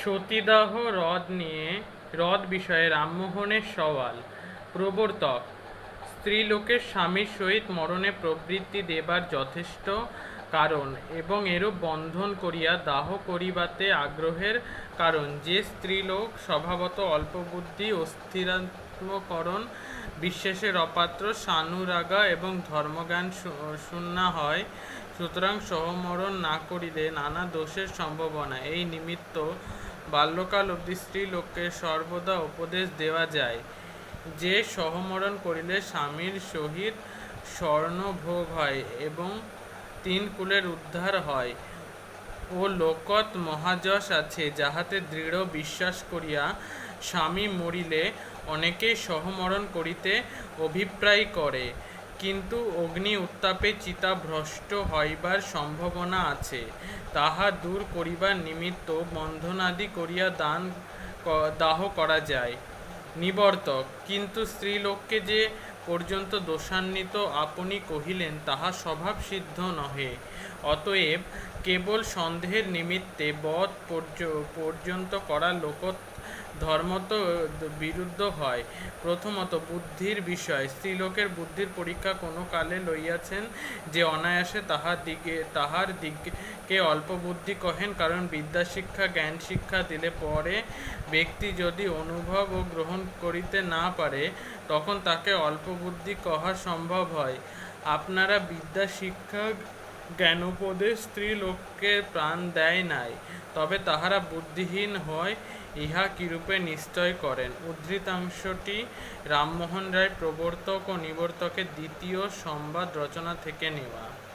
সতীদাহ হ্রদ নিয়ে হ্রদ বিষয়ে রামমোহনের সওয়াল। প্রবর্তক, স্ত্রীলোকের স্বামীর সহিত মরণে প্রবৃত্তি দেবার যথেষ্ট কারণ এবং এরূপ বন্ধন করিয়া দাহ করিবাতে আগ্রহের কারণ। যে স্ত্রীলোক স্বভাবত অল্পবুদ্ধি, অস্থিরাত্মকরণ, বিশ্বাসের অপাত্র, সানুরাগা এবং ধর্মজ্ঞান শূন্যা হয়, সুতরাং সহমরণ না করিলে নানা দোষের সম্ভাবনা। এই নিমিত্ত বাল্যকাল অবধি স্ত্রীলোককে সর্বদা উপদেশ দেওয়া যায়। যে সহমরণ করিলে স্বামীর সহিত স্বর্ণভোগ হয় এবং তিন কুলের উদ্ধার হয়। ও লোকত মহাযশ আছে, যাহাতে দৃঢ় বিশ্বাস করিয়া স্বামী মরিলে অনেকেই সহমরণ করিতে অভিপ্রায় করে। কিন্তু অগ্নি উত্তাপে চিতা ভ্রষ্ট হইবার সম্ভাবনা আছে। তাহা দূর করিবার নিমিত্ত বন্ধনাদি করিয়া দান দাহ করা যায়। নিবর্তক, কিন্তু স্ত্রীলোককে যে পর্যন্ত দোষান্বিত আপনি কহিলেন, তাহা স্বভাব সিদ্ধ নহে। অতএব কেবল সন্দেহের নিমিত্তে বধ পর্য- পর্যন্ত করা লোক ধর্মত বিরুদ্ধ হয়। প্রথমত বুদ্ধির বিষয়। স্ত্রীলোকের বুদ্ধির পরীক্ষা কোনো কালে লইয়াছেন যে অনায়াসে তাহার দিকে তাহার দিকে অল্প বুদ্ধি কহেন, কারণ বিদ্যা শিক্ষা জ্ঞান শিক্ষা দিলে পরে ব্যক্তি যদি অনুভব ও গ্রহণ করিতে না পারে, তখন তাকে অল্প বুদ্ধি কহা সম্ভব হয়। আপনারা বিদ্যা শিক্ষা জ্ঞানোপদেশ স্ত্রী লোককে প্রাণ দেয় নাই, তবে তাহারা বুদ্ধিহীন হয়, ইহা কিরূপে নিশ্চয় করেন? উদ্ধৃতাংশটি রামমোহন রায় প্রবর্তক ও নিবর্তকের দ্বিতীয় সংবাদ রচনা থেকে নেওয়া।